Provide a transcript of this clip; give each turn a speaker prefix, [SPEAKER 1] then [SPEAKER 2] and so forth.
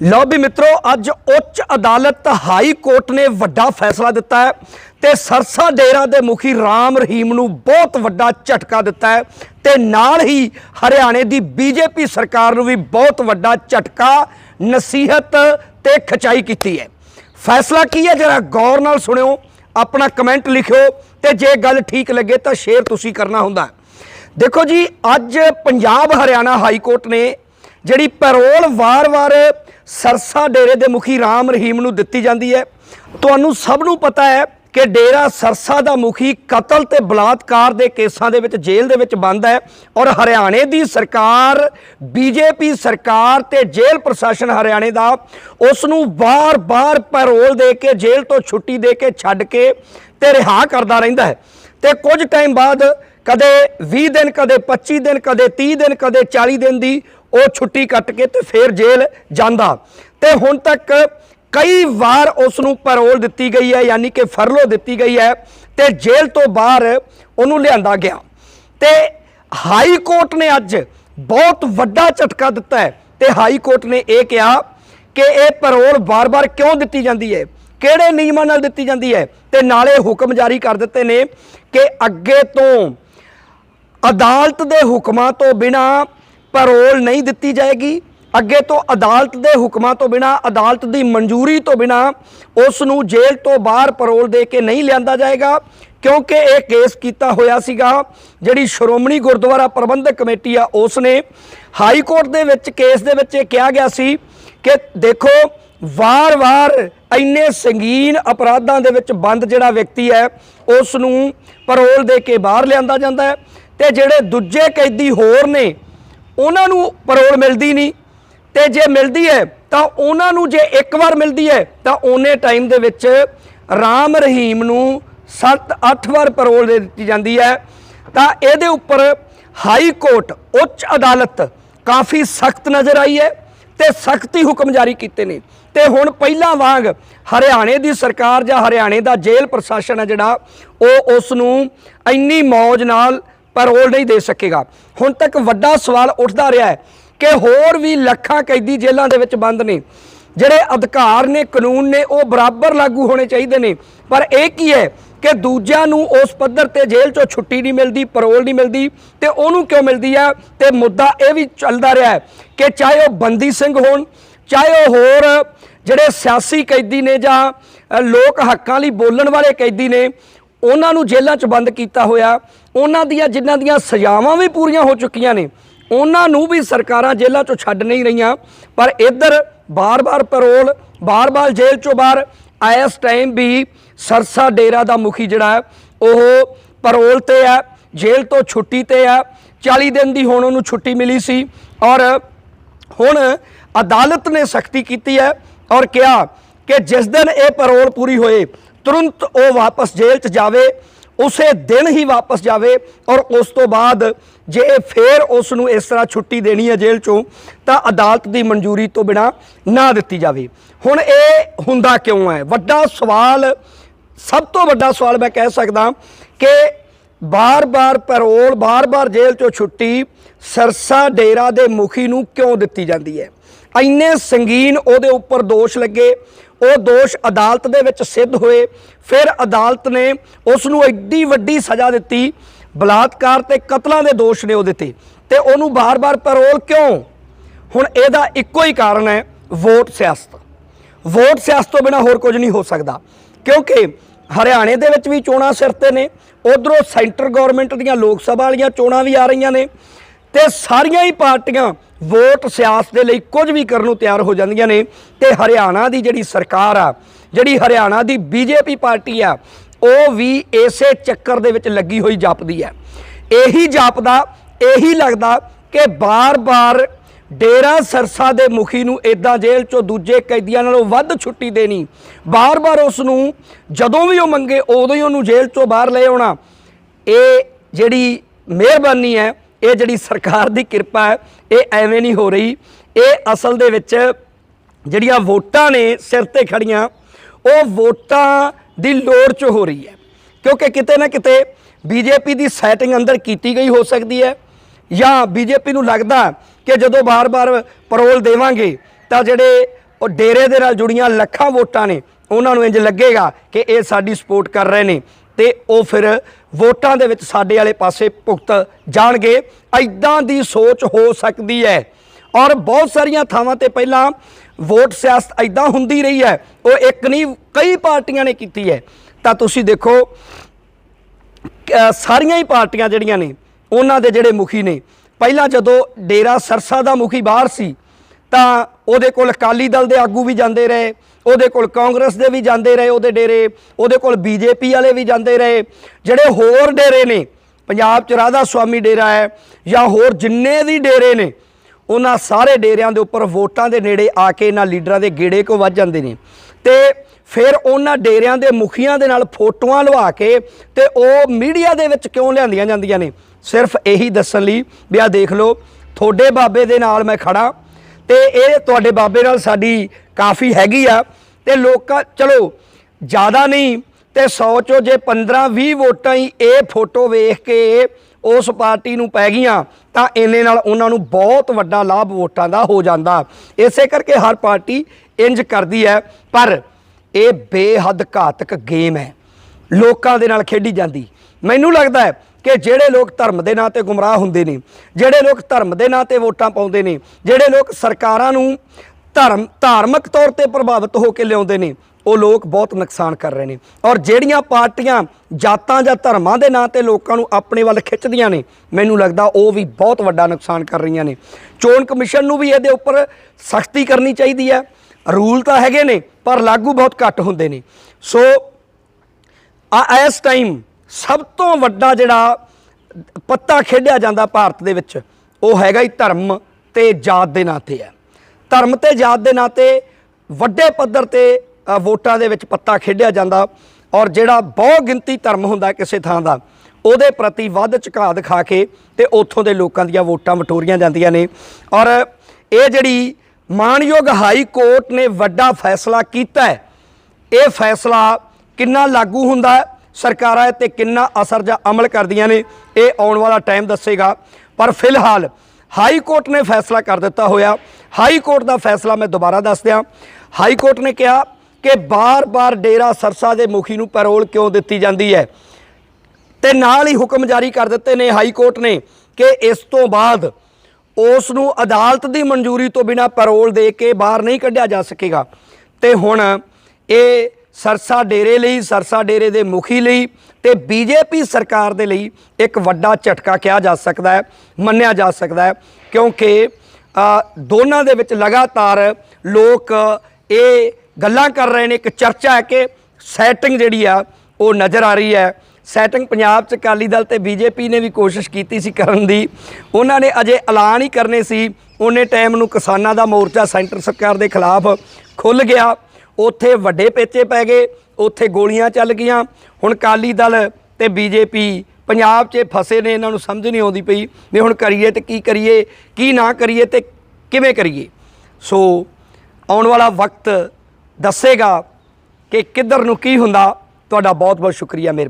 [SPEAKER 1] ਲਓ ਵੀ ਮਿੱਤਰੋ, ਅੱਜ ਉੱਚ ਅਦਾਲਤ ਹਾਈ ਕੋਰਟ ਨੇ ਵੱਡਾ ਫੈਸਲਾ ਦਿੱਤਾ ਹੈ ਤੇ ਸਰਸਾ ਡੇਰਾ ਦੇ ਮੁਖੀ ਰਾਮ ਰਹੀਮ ਨੂੰ ਬਹੁਤ ਵੱਡਾ ਝਟਕਾ ਦਿੱਤਾ ਹੈ ਤੇ ਨਾਲ ਹੀ ਹਰਿਆਣੇ ਦੀ ਬੀਜੇਪੀ ਸਰਕਾਰ ਨੂੰ ਵੀ ਬਹੁਤ ਵੱਡਾ ਝਟਕਾ, ਨਸੀਹਤ ਤੇ ਖਚਾਈ ਕੀਤੀ ਹੈ। ਫੈਸਲਾ ਕੀ ਹੈ? ਜਰਾ ਗੌਰ ਨਾਲ ਸੁਣਿਓ, ਆਪਣਾ ਕਮੈਂਟ ਲਿਖਿਓ ਤੇ ਜੇ ਗੱਲ ਠੀਕ ਲੱਗੇ ਤਾਂ ਸ਼ੇਅਰ ਤੁਸੀਂ ਕਰਨਾ ਹੁੰਦਾ। ਦੇਖੋ ਜੀ, ਅੱਜ ਪੰਜਾਬ ਹਰਿਆਣਾ ਹਾਈ ਕੋਰਟ ਨੇ ਜਿਹੜੀ ਪੈਰੋਲ ਵਾਰ-ਵਾਰ ਸਰਸਾ ਡੇਰੇ ਦੇ ਮੁਖੀ ਰਾਮ ਰਹੀਮ ਨੂੰ ਦਿੱਤੀ ਜਾਂਦੀ ਹੈ। ਤੁਹਾਨੂੰ ਸਭ ਨੂੰ ਪਤਾ ਹੈ ਕਿ ਡੇਰਾ ਸਰਸਾ ਦਾ ਮੁਖੀ ਕਤਲ ਤੇ ਬਲਾਤਕਾਰ ਦੇ ਕੇਸਾਂ ਦੇ ਵਿੱਚ ਜੇਲ੍ਹ ਦੇ ਵਿੱਚ ਬੰਦ ਹੈ ਔਰ ਹਰਿਆਣੇ ਦੀ ਸਰਕਾਰ, ਬੀਜੇਪੀ ਸਰਕਾਰ ਤੇ ਜੇਲ੍ਹ ਪ੍ਰਸ਼ਾਸਨ ਹਰਿਆਣੇ ਦਾ ਉਸ ਨੂੰ ਵਾਰ ਵਾਰ ਪੈਰੋਲ ਦੇ ਕੇ, ਜੇਲ੍ਹ ਤੋਂ ਛੁੱਟੀ ਦੇ ਕੇ, ਛੱਡ ਕੇ ਤੇ ਰਿਹਾ ਕਰਦਾ ਰਹਿੰਦਾ ਹੈ। ਤੇ ਕੁਝ ਟਾਈਮ ਬਾਅਦ ਕਦੇ 20 ਦਿਨ, ਕਦੇ 25 ਦਿਨ, ਕਦੇ 30 ਦਿਨ, ਕਦੇ 40 ਦਿਨ ਦੀ ਉਹ ਛੁੱਟੀ ਕੱਟ ਕੇ ਤੇ ਫੇਰ ਜੇਲ੍ਹ ਜਾਂਦਾ। ਤੇ ਹੁਣ ਤੱਕ ਕਈ ਵਾਰ ਉਸ ਨੂੰ ਪੈਰੋਲ ਦਿੱਤੀ ਗਈ ਹੈ, ਯਾਨੀ ਕਿ ਫਰਲੋ ਦਿੱਤੀ ਗਈ ਹੈ ਤੇ ਜੇਲ੍ਹ ਤੋਂ ਬਾਹਰ ਉਹਨੂੰ ਲਿਆਂਦਾ ਗਿਆ। ਤੇ ਹਾਈ ਕੋਰਟ ਨੇ ਅੱਜ ਬਹੁਤ ਵੱਡਾ ਝਟਕਾ ਦਿੱਤਾ ਹੈ ਤੇ ਹਾਈ ਕੋਰਟ ਨੇ ਇਹ ਕਿਹਾ ਕਿ ਇਹ ਪੈਰੋਲ ਬਾਰ-ਬਾਰ ਕਿਉਂ ਦਿੱਤੀ ਜਾਂਦੀ ਹੈ? ਕਿਹੜੇ ਨਿਯਮਾਂ ਨਾਲ ਦਿੱਤੀ ਜਾਂਦੀ ਹੈ? ਤੇ ਨਾਲੇ ਹੁਕਮ ਜਾਰੀ ਕਰ ਦਿੱਤੇ ਨੇ ਕਿ ਅੱਗੇ ਤੋਂ ਅਦਾਲਤ ਦੇ ਹੁਕਮਾਂ ਤੋਂ ਬਿਨਾ ਪੈਰੋਲ ਨਹੀਂ ਦਿੱਤੀ ਜਾਏਗੀ। ਅੱਗੇ ਤੋਂ ਅਦਾਲਤ ਦੇ ਹੁਕਮਾਂ ਤੋਂ ਬਿਨਾ, ਅਦਾਲਤ ਦੀ ਮਨਜ਼ੂਰੀ ਤੋਂ ਬਿਨਾ ਉਸ ਨੂੰ ਜੇਲ੍ਹ ਤੋਂ ਬਾਹਰ ਪੈਰੋਲ ਦੇ ਕੇ ਨਹੀਂ ਲਿਆਂਦਾ ਜਾਏਗਾ, ਕਿਉਂਕਿ ਇਹ ਕੇਸ ਕੀਤਾ ਹੋਇਆ ਸੀਗਾ, ਜਿਹੜੀ ਸ਼੍ਰੋਮਣੀ ਗੁਰਦੁਆਰਾ ਪ੍ਰਬੰਧਕ ਕਮੇਟੀ ਆ ਉਸ ਨੇ ਹਾਈ ਕੋਰਟ ਦੇ ਵਿੱਚ ਕੇਸ ਦੇ ਵਿੱਚ ਇਹ ਕਿਹਾ ਗਿਆ ਸੀ ਕਿ ਦੇਖੋ, ਵਾਰ-ਵਾਰ ਇੰਨੇ ਸੰਗੀਨ ਅਪਰਾਧਾਂ ਦੇ ਵਿੱਚ ਬੰਦ ਜਿਹੜਾ ਵਿਅਕਤੀ ਹੈ ਉਸ ਨੂੰ ਪੈਰੋਲ ਦੇ ਕੇ ਬਾਹਰ ਲਿਆਂਦਾ ਜਾਂਦਾ ਹੈ ਤੇ ਜਿਹੜੇ ਦੂਜੇ ਕੈਦੀ ਹੋਰ ਨੇ ਉਹਨਾਂ ਨੂੰ ਪੈਰੋਲ ਮਿਲਦੀ ਨਹੀਂ। ਤੇ ਜੇ ਮਿਲਦੀ ਹੈ, ਤਾਂ ਉਹਨਾਂ ਨੂੰ ਜੇ ਇੱਕ ਵਾਰ ਮਿਲਦੀ ਹੈ, ਤਾਂ ਉਹਨੇ ਟਾਈਮ ਦੇ ਵਿੱਚ ਰਾਮ ਰਹੀਮ ਨੂੰ 7-8 ਵਾਰ ਪੈਰੋਲ ਦੇ ਦਿੱਤੀ ਜਾਂਦੀ ਹੈ। ਤਾਂ ਇਹਦੇ ਉੱਪਰ ਹਾਈ ਕੋਰਟ ਉੱਚ ਅਦਾਲਤ ਕਾਫੀ ਸਖਤ ਨਜ਼ਰ ਆਈ ਹੈ ਤੇ ਸਖਤੀ ਹੁਕਮ ਜਾਰੀ ਕੀਤੇ ਨੇ। ਤੇ ਹੁਣ ਪਹਿਲਾਂ ਵਾਂਗ ਹਰਿਆਣੇ ਦੀ ਸਰਕਾਰ ਜਾਂ ਹਰਿਆਣੇ ਦਾ ਜੇਲ੍ਹ ਪ੍ਰਸ਼ਾਸਨ ਹੈ ਜਿਹੜਾ, ਉਹ ਉਸ ਨੂੰ ਇੰਨੀ ਮੌਜ ਨਾਲ ਪੈਰੋਲ ਨਹੀਂ ਦੇ ਸਕੇਗਾ। ਹੁਣ ਤੱਕ ਵੱਡਾ ਸਵਾਲ ਉੱਠਦਾ ਰਿਹਾ ਹੈ ਕਿ ਹੋਰ ਵੀ ਲੱਖਾਂ ਕੈਦੀ ਜੇਲ੍ਹਾਂ ਦੇ ਵਿੱਚ ਬੰਦ ਨੇ। ਜਿਹੜੇ ਅਧਿਕਾਰ ਨੇ, ਕਾਨੂੰਨ ਨੇ, ਉਹ ਬਰਾਬਰ ਲਾਗੂ ਹੋਣੇ ਚਾਹੀਦੇ ਨੇ। ਪਰ ਇਹ ਕੀ ਹੈ ਕਿ ਦੂਜਿਆਂ ਨੂੰ ਉਸ ਪੱਧਰ ਤੇ ਜੇਲ੍ਹ ਚੋਂ ਛੁੱਟੀ ਨਹੀਂ ਮਿਲਦੀ ਪੈਰੋਲ ਨਹੀਂ ਮਿਲਦੀ ਤੇ ਉਹਨੂੰ ਕਿਉਂ ਮਿਲਦੀ ਹੈ ਤੇ ਮੁੱਦਾ ਇਹ ਵੀ ਚੱਲਦਾ ਰਿਹਾ ਹੈ ਕਿ ਚਾਹੇ ਉਹ ਬੰਦੀ ਸਿੰਘ ਹੋਣ, ਚਾਹੇ ਉਹ ਹੋਰ ਜਿਹੜੇ ਸਿਆਸੀ ਕੈਦੀ ਨੇ ਜਾਂ ਲੋਕ ਹੱਕਾਂ ਲਈ ਬੋਲਣ ਵਾਲੇ ਕੈਦੀ ਨੇ, ਉਹਨਾਂ ਨੂੰ ਜੇਲ੍ਹਾਂ 'ਚ ਬੰਦ ਕੀਤਾ ਹੋਇਆ। ਉਹਨਾਂ ਦੀਆਂ ਜਿਨ੍ਹਾਂ ਦੀਆਂ ਸਜ਼ਾਵਾਂ ਵੀ ਪੂਰੀਆਂ ਹੋ ਚੁੱਕੀਆਂ ਨੇ। ਉਹਨਾਂ ਨੂੰ ਵੀ ਸਰਕਾਰਾਂ ਜੇਲ੍ਹਾਂ 'ਚੋਂ ਛੱਡ ਨਹੀਂ ਰਹੀਆਂ। ਪਰ ਇੱਧਰ ਬਾਰ-ਬਾਰ ਪੈਰੋਲ ਬਾਰ-ਬਾਰ ਜੇਲ੍ਹ 'ਚੋਂ ਬਾਹਰ, ਇਸ ਟਾਈਮ ਵੀ ਸਰਸਾ ਡੇਰਾ ਦਾ ਮੁਖੀ ਜਿਹੜਾ ਹੈ, ਉਹ ਪੈਰੋਲ ਤੇ ਹੈ, ਜੇਲ੍ਹ ਤੋਂ ਛੁੱਟੀ ਤੇ ਹੈ। 40 ਦਿਨ ਦੀ ਹੁਣ ਉਹਨੂੰ ਛੁੱਟੀ ਮਿਲੀ ਸੀ ਔਰ ਹੁਣ ਅਦਾਲਤ ਨੇ ਸਖਤੀ ਕੀਤੀ ਹੈ ਔਰ ਕਿਹਾ ਕਿ ਜਿਸ ਦਿਨ ਇਹ ਪੈਰੋਲ ਪੂਰੀ ਹੋਏ, ਤੁਰੰਤ ਉਹ ਵਾਪਸ ਜੇਲ੍ਹ 'ਚ ਜਾਵੇ। ਉਸੇ ਦਿਨ ਹੀ ਵਾਪਸ ਜਾਵੇ ਔਰ ਉਸ ਤੋਂ ਬਾਅਦ ਜੇ ਫੇਰ ਉਸ ਨੂੰ ਇਸ ਤਰ੍ਹਾਂ ਛੁੱਟੀ ਦੇਣੀ ਹੈ ਜੇਲ੍ਹ 'ਚੋਂ, ਤਾਂ ਅਦਾਲਤ ਦੀ ਮਨਜ਼ੂਰੀ ਤੋਂ ਬਿਨਾ ਨਾ ਦਿੱਤੀ ਜਾਵੇ। ਹੁਣ ਇਹ ਹੁੰਦਾ ਕਿਉਂ ਹੈ? ਵੱਡਾ ਸਵਾਲ, ਸਭ ਤੋਂ ਵੱਡਾ ਸਵਾਲ ਮੈਂ ਕਹਿ ਸਕਦਾ ਕਿ ਬਾਰ-ਬਾਰ ਪੈਰੋਲ, ਬਾਰ-ਬਾਰ ਜੇਲ੍ਹ 'ਚੋਂ ਛੁੱਟੀ ਸਰਸਾ ਡੇਰਾ ਦੇ ਮੁਖੀ ਨੂੰ ਕਿਉਂ ਦਿੱਤੀ ਜਾਂਦੀ ਹੈ? ਇੰਨੇ ਸੰਗੀਨ ਉਹਦੇ ਉੱਪਰ ਦੋਸ਼ ਲੱਗੇ ਉਹ ਦੋਸ਼ ਅਦਾਲਤ ਦੇ ਵਿੱਚ ਸਿੱਧ ਹੋਏ। ਫਿਰ ਅਦਾਲਤ ਨੇ ਉਸ ਨੂੰ ਐਡੀ ਵੱਡੀ ਸਜ਼ਾ ਦਿੱਤੀ। ਬਲਾਤਕਾਰ ਤੇ ਕਤਲਾਂ ਦੇ ਦੋਸ਼ ਨੇ ਉਹ ਦਿੱਤੇ ਤੇ ਉਹਨੂੰ ਬਾਰ-ਬਾਰ ਪੈਰੋਲ ਕਿਉਂ? ਹੁਣ ਇਹਦਾ ਇੱਕੋ ਹੀ ਕਾਰਨ ਹੈ ਵੋਟ ਸਿਆਸਤ। ਵੋਟ ਸਿਆਸਤ ਤੋਂ ਬਿਨਾ ਹੋਰ ਕੁਝ ਨਹੀਂ ਹੋ ਸਕਦਾ ਕਿਉਂਕਿ ਹਰਿਆਣੇ ਦੇ ਵਿੱਚ ਵੀ ਚੋਣਾਂ ਸਿਰ ਤੇ ਨੇ, ਉਧਰੋਂ ਸੈਂਟਰ ਗਵਰਨਮੈਂਟ ਦੀਆਂ ਲੋਕ ਸਭਾ ਵਾਲੀਆਂ ਚੋਣਾਂ ਵੀ ਆ ਰਹੀਆਂ ਨੇ ਤੇ ਸਾਰੀਆਂ ਹੀ ਪਾਰਟੀਆਂ ਵੋਟ ਸਿਆਸਤ ਦੇ ਲਈ ਕੁਝ ਵੀ ਕਰਨ ਨੂੰ ਤਿਆਰ ਹੋ ਜਾਂਦੀਆਂ ਨੇ। ਤੇ ਹਰਿਆਣਾ ਦੀ ਜਿਹੜੀ ਸਰਕਾਰ ਆ, ਜਿਹੜੀ ਹਰਿਆਣਾ ਦੀ ਬੀਜੇਪੀ ਪਾਰਟੀ ਆ, ਉਹ ਵੀ ਇਸੇ ਚੱਕਰ ਦੇ ਵਿੱਚ ਲੱਗੀ ਹੋਈ ਜਾਪਦੀ ਹੈ ਇਹੀ ਜਾਪਦਾ, ਇਹੀ ਲੱਗਦਾ ਕਿ ਬਾਰ-ਬਾਰ ਡੇਰਾ ਸਰਸਾ ਦੇ ਮੁਖੀ ਨੂੰ ਇਦਾਂ ਜੇਲ੍ਹ ਚੋਂ ਦੂਜੇ ਕੈਦੀਆਂ ਨਾਲੋਂ ਵੱਧ ਛੁੱਟੀ ਦੇਣੀ। ਬਾਰ-ਬਾਰ ਉਸ ਨੂੰ ਜਦੋਂ ਵੀ ਉਹ ਮੰਗੇ, ਉਦੋਂ ਹੀ ਉਹਨੂੰ ਜੇਲ੍ਹ ਚੋਂ ਬਾਹਰ ਲੈ ਆਉਣਾ। ਇਹ ਜਿਹੜੀ ਮਿਹਰਬਾਨੀ ਹੈ ਇਹ ਜਿਹੜੀ ਸਰਕਾਰ ਦੀ ਕਿਰਪਾ ਹੈ, ਇਹ ਐਵੇਂ ਨਹੀਂ ਹੋ ਰਹੀ। ਇਹ ਅਸਲ ਦੇ ਵਿੱਚ ਜਿਹੜੀਆਂ ਵੋਟਾਂ ਨੇ ਸਿਰ ਤੇ ਖੜੀਆਂ, ਉਹ ਵੋਟਾਂ ਦੀ ਲੋੜ 'ਚ ਹੋ ਰਹੀ ਹੈ। ਕਿਉਂਕਿ ਕਿਤੇ ਨਾ ਕਿਤੇ ਬੀਜੇਪੀ ਦੀ ਸੈਟਿੰਗ ਅੰਦਰ ਕੀਤੀ ਗਈ ਹੋ ਸਕਦੀ ਹੈ ਜਾਂ ਬੀਜੇਪੀ ਨੂੰ ਲੱਗਦਾ ਕਿ ਜਦੋਂ ਬਾਰ-ਬਾਰ ਪਰੋਲ ਦੇਵਾਂਗੇ ਤਾਂ ਜਿਹੜੇ ਉਹ ਡੇਰੇ ਦੇ ਨਾਲ ਜੁੜੀਆਂ ਲੱਖਾਂ ਵੋਟਾਂ ਨੇ, ਉਹਨਾਂ ਨੂੰ ਇੰਜ ਲੱਗੇਗਾ ਕਿ ਇਹ ਸਾਡੀ ਸਪੋਰਟ ਕਰ ਰਹੇ ਨੇ। ਤੇ ਉਹ ਫਿਰ ਵੋਟਾਂ ਦੇ ਵਿੱਚ ਸਾਡੇ ਵਾਲੇ ਪਾਸੇ ਭੁਗਤ ਜਾਣਗੇ। ਐਦਾਂ ਦੀ ਸੋਚ ਹੋ ਸਕਦੀ ਹੈ। ਔਰ ਬਹੁਤ ਸਾਰੀਆਂ ਥਾਵਾਂ ਤੇ ਪਹਿਲਾਂ ਵੋਟ ਸਿਆਸਤ ਐਦਾਂ ਹੁੰਦੀ ਰਹੀ ਹੈ। ਉਹ ਇੱਕ ਨਹੀਂ, ਕਈ ਪਾਰਟੀਆਂ ਨੇ ਕੀਤੀ ਹੈ। ਤਾਂ ਤੁਸੀਂ ਦੇਖੋ ਸਾਰੀਆਂ ਹੀ ਪਾਰਟੀਆਂ ਜਿਹੜੀਆਂ ਨੇ, ਉਹਨਾਂ ਦੇ ਜਿਹੜੇ ਮੁਖੀ ਨੇ। ਪਹਿਲਾਂ ਜਦੋਂ ਡੇਰਾ ਸਰਸਾ ਦਾ ਮੁਖੀ ਬਾਹਰ ਸੀ, ਤਾਂ ਉਹਦੇ ਕੋਲ ਅਕਾਲੀ ਦਲ ਦੇ ਆਗੂ ਵੀ ਜਾਂਦੇ ਰਹੇ, ਉਹਦੇ ਕੋਲ ਕਾਂਗਰਸ ਦੇ ਵੀ ਜਾਂਦੇ ਰਹੇ ਉਹਦੇ ਡੇਰੇ, ਉਹਦੇ ਕੋਲ ਬੀਜੇਪੀ ਵਾਲੇ ਵੀ ਜਾਂਦੇ ਰਹੇ। ਜਿਹੜੇ ਹੋਰ ਡੇਰੇ ਨੇ, ਪੰਜਾਬ ਚ ਰਾਧਾ ਸੁਆਮੀ ਡੇਰਾ ਹੈ ਜਾਂ ਹੋਰ ਜਿੰਨੇ ਵੀ ਡੇਰੇ ਨੇ, ਉਹਨਾਂ ਸਾਰੇ ਡੇਰਿਆਂ ਦੇ ਉੱਪਰ ਵੋਟਾਂ ਦੇ ਨੇੜੇ ਆ ਕੇ ਇਹਨਾਂ ਲੀਡਰਾਂ ਦੇ ਗੇੜੇ ਕੋ ਵੱਜ ਜਾਂਦੇ ਨੇ। ਤੇ ਫਿਰ ਉਹਨਾਂ ਡੇਰਿਆਂ ਦੇ ਮੁਖੀਆਂ ਦੇ ਨਾਲ ਫੋਟੋਆਂ ਲਵਾ ਕੇ ਤੇ ਉਹ ਮੀਡੀਆ ਦੇ ਵਿੱਚ ਕਿਉਂ ਲਿਆਂਦੀਆਂ ਜਾਂਦੀਆਂ ਨੇ? ਸਿਰਫ ਇਹੀ ਦੱਸਣ ਲਈ ਵੀ ਆ ਦੇਖ ਲਓ, ਤੁਹਾਡੇ ਬਾਬੇ ਦੇ ਨਾਲ ਮੈਂ ਖੜਾ ਤੇ ਇਹ ਤੁਹਾਡੇ ਬਾਬੇ ਨਾਲ ਸਾਡੀ ਕਾਫੀ ਹੈਗੀ ਆ। ਤੇ ਲੋਕਾਂ ਚਲੋ, ਜ਼ਿਆਦਾ ਨਹੀਂ, ਤੇ 100 ਚੋਂ ਜੇ 15 20 ਵੋਟਾਂ ਹੀ ਇਹ ਫੋਟੋ ਵੇਖ ਕੇ ਉਸ ਪਾਰਟੀ ਨੂੰ ਪੈ ਗਈਆਂ, ਤਾਂ ਇਹਨੇ ਨਾਲ ਉਹਨਾਂ ਨੂੰ ਬਹੁਤ ਵੱਡਾ ਲਾਭ ਵੋਟਾਂ ਦਾ ਹੋ ਜਾਂਦਾ। ਇਸੇ ਕਰਕੇ ਹਰ ਪਾਰਟੀ ਇੰਜ ਕਰਦੀ ਹੈ, ਪਰ ਇਹ ਬੇਹੱਦ ਘਾਤਕ ਗੇਮ ਹੈ। ਲੋਕਾਂ ਦੇ ਨਾਲ ਖੇਡੀ ਜਾਂਦੀ। ਮੈਨੂੰ ਲੱਗਦਾ ਹੈ ਕਿ ਜਿਹੜੇ ਲੋਕ ਧਰਮ ਦੇ ਨਾਂ ਤੇ ਗੁੰਮਰਾਹ ਹੁੰਦੇ ਨੇ, ਜਿਹੜੇ ਲੋਕ ਧਰਮ ਦੇ ਨਾਂ ਤੇ ਵੋਟਾਂ ਪਾਉਂਦੇ ਨੇ, ਜਿਹੜੇ ਲੋਕ ਸਰਕਾਰਾਂ ਨੂੰ ਧਰਮ, ਧਾਰਮਿਕ ਤੌਰ ਤੇ ਪ੍ਰਭਾਵਿਤ ਹੋ ਕੇ ਲਿਆਉਂਦੇ ਨੇ, ਉਹ ਲੋਕ ਬਹੁਤ ਨੁਕਸਾਨ ਕਰ ਰਹੇ ਨੇ। ਔਰ ਜਿਹੜੀਆਂ ਪਾਰਟੀਆਂ ਜਾਤਾਂ ਜਾਂ ਧਰਮਾਂ ਦੇ ਨਾਂ ਤੇ ਲੋਕਾਂ ਨੂੰ ਆਪਣੇ ਵੱਲ ਖਿੱਚਦੀਆਂ ਨੇ, ਮੈਨੂੰ ਲੱਗਦਾ ਉਹ ਵੀ ਬਹੁਤ ਵੱਡਾ ਨੁਕਸਾਨ ਕਰ ਰਹੀਆਂ ਨੇ। ਚੋਣ ਕਮਿਸ਼ਨ ਨੂੰ ਵੀ ਇਹਦੇ ਉੱਪਰ ਸਖਤੀ ਕਰਨੀ ਚਾਹੀਦੀ ਹੈ। ਰੂਲ ਤਾਂ ਹੈਗੇ ਨੇ, ਪਰ ਲਾਗੂ ਬਹੁਤ ਘੱਟ ਹੁੰਦੇ ਨੇ। ਸੋ, ਆ ਇਸ ਟਾਈਮ ਸਭ ਤੋਂ ਵੱਡਾ ਜਿਹੜਾ ਪੱਤਾ ਖੇਡਿਆ ਜਾਂਦਾ ਭਾਰਤ ਦੇ ਵਿੱਚ, ਉਹ ਹੈਗਾ ਹੀ ਧਰਮ ਤੇ ਜਾਤ ਦੇ ਨਾਂ ਤੇ ਹੈ। ਧਰਮ ਤੇ ਜਾਤ ਦੇ ਨਾਂ ਤੇ ਵੱਡੇ ਪੱਧਰ ਤੇ ਵੋਟਾਂ ਦੇ ਵਿੱਚ ਪੱਤਾ ਖੇਡਿਆ ਜਾਂਦਾ ਔਰ ਜਿਹੜਾ ਬਹੁ ਗਿਣਤੀ ਧਰਮ ਹੁੰਦਾ ਕਿਸੇ ਥਾਂ ਦਾ, ਉਹਦੇ ਪ੍ਰਤੀ ਵੱਧ ਝੁਕਾ ਦਿਖਾ ਕੇ ਤੇ ਉੱਥੋਂ ਦੇ ਲੋਕਾਂ ਦੀਆਂ ਵੋਟਾਂ ਵਟੋਰੀਆਂ ਜਾਂਦੀਆਂ ਨੇ। ਔਰ ਇਹ ਜਿਹੜੀ ਮਾਨਯੋਗ ਹਾਈ ਕੋਰਟ ਨੇ ਵੱਡਾ ਫੈਸਲਾ ਕੀਤਾ ਹੈ, ਇਹ ਫੈਸਲਾ ਕਿੰਨਾ ਲਾਗੂ ਹੁੰਦਾ ਹੈ? ਸਰਕਾਰਾਂ ਤੇ ਕਿੰਨਾ ਅਸਰ ਜਾਂ ਅਮਲ ਕਰਦੀਆਂ ਨੇ, ਇਹ ਆਉਣ ਵਾਲਾ ਟਾਈਮ ਦੱਸੇਗਾ। ਪਰ ਫਿਲਹਾਲ ਹਾਈ ਕੋਰਟ ਨੇ ਫੈਸਲਾ ਕਰ ਦਿੱਤਾ ਹੋਇਆ। ਹਾਈ ਕੋਰਟ ਦਾ ਫੈਸਲਾ ਮੈਂ ਦੁਬਾਰਾ ਦੱਸ ਦਿਆਂ। ਹਾਈ ਕੋਰਟ ਨੇ ਕਿਹਾ ਕਿ ਬਾਰ-ਬਾਰ ਡੇਰਾ ਸਰਸਾ ਦੇ ਮੁਖੀ ਨੂੰ ਪੈਰੋਲ ਕਿਉਂ ਦਿੱਤੀ ਜਾਂਦੀ ਹੈ? ਤੇ ਨਾਲ ਹੀ ਹੁਕਮ ਜਾਰੀ ਕਰ ਦਿੱਤੇ ਨੇ ਹਾਈ ਕੋਰਟ ਨੇ ਕਿ ਇਸ ਤੋਂ ਬਾਅਦ ਉਸ ਨੂੰ ਅਦਾਲਤ ਦੀ ਮਨਜ਼ੂਰੀ ਤੋਂ ਬਿਨਾ ਪੈਰੋਲ ਦੇ ਕੇ ਬਾਹਰ ਨਹੀਂ ਕੱਢਿਆ ਜਾ ਸਕੇਗਾ। ਤੇ ਹੁਣ ਇਹ ਸਰਸਾ ਡੇਰੇ ਲਈ, ਸਰਸਾ ਡੇਰੇ ਦੇ ਮੁਖੀ ਲਈ ਤੇ ਬੀਜੇਪੀ ਸਰਕਾਰ ਦੇ ਲਈ ਇੱਕ ਵੱਡਾ ਝਟਕਾ ਕਿਹਾ ਜਾ ਸਕਦਾ ਹੈ, ਮੰਨਿਆ ਜਾ ਸਕਦਾ ਹੈ, ਕਿਉਂਕਿ ਦੋਨਾਂ ਦੇ ਵਿੱਚ ਲਗਾਤਾਰ ਲੋਕ ਇਹ ਗੱਲਾਂ ਕਰ ਰਹੇ ਨੇ, ਇੱਕ ਚਰਚਾ ਹੈ ਕਿ ਸੈਟਿੰਗ ਜਿਹੜੀ ਆ, ਉਹ ਨਜ਼ਰ ਆ ਰਹੀ ਹੈ। ਸੈਟਿੰਗ ਪੰਜਾਬ ਚ ਅਕਾਲੀ ਦਲ ਤੇ ਬੀਜੇਪੀ ਨੇ ਵੀ ਕੋਸ਼ਿਸ਼ ਕੀਤੀ ਸੀ ਕਰਨ ਦੀ। ਉਹਨਾਂ ਨੇ ਅਜੇ ਐਲਾਨ ਹੀ ਕਰਨੇ ਸੀ। ਉਹਨੇ ਟਾਈਮ ਨੂੰ ਕਿਸਾਨਾਂ ਦਾ ਮੋਰਚਾ ਸੈਂਟਰ ਸਰਕਾਰ ਦੇ ਖਿਲਾਫ ਖੁੱਲ ਗਿਆ। ਉੱਥੇ ਵੱਡੇ ਪੇਚੇ ਪੈ ਗਏ, ਉੱਥੇ ਗੋਲੀਆਂ ਚੱਲ ਗਈਆਂ। ਹੁਣ ਅਕਾਲੀ ਦਲ ਤੇ ਬੀਜੇਪੀ ਪੰਜਾਬ 'ਚ ਫਸੇ ਨੇ, ਇਹਨਾਂ ਨੂੰ ਸਮਝ ਨਹੀਂ ਆਉਂਦੀ ਪਈ ਵੀ ਹੁਣ ਕਰੀਏ ਤੇ ਕੀ ਕਰੀਏ, ਕੀ ਨਾ ਕਰੀਏ ਤੇ ਕਿਵੇਂ ਕਰੀਏ। ਸੋ ਆਉਣ ਵਾਲਾ ਵਕਤ ਦੱਸੇਗਾ ਕਿ ਕਿੱਧਰ ਨੂੰ ਕੀ ਹੁੰਦਾ। ਤੁਹਾਡਾ ਬਹੁਤ ਬਹੁਤ ਸ਼ੁਕਰੀਆ ਮੇਰੇ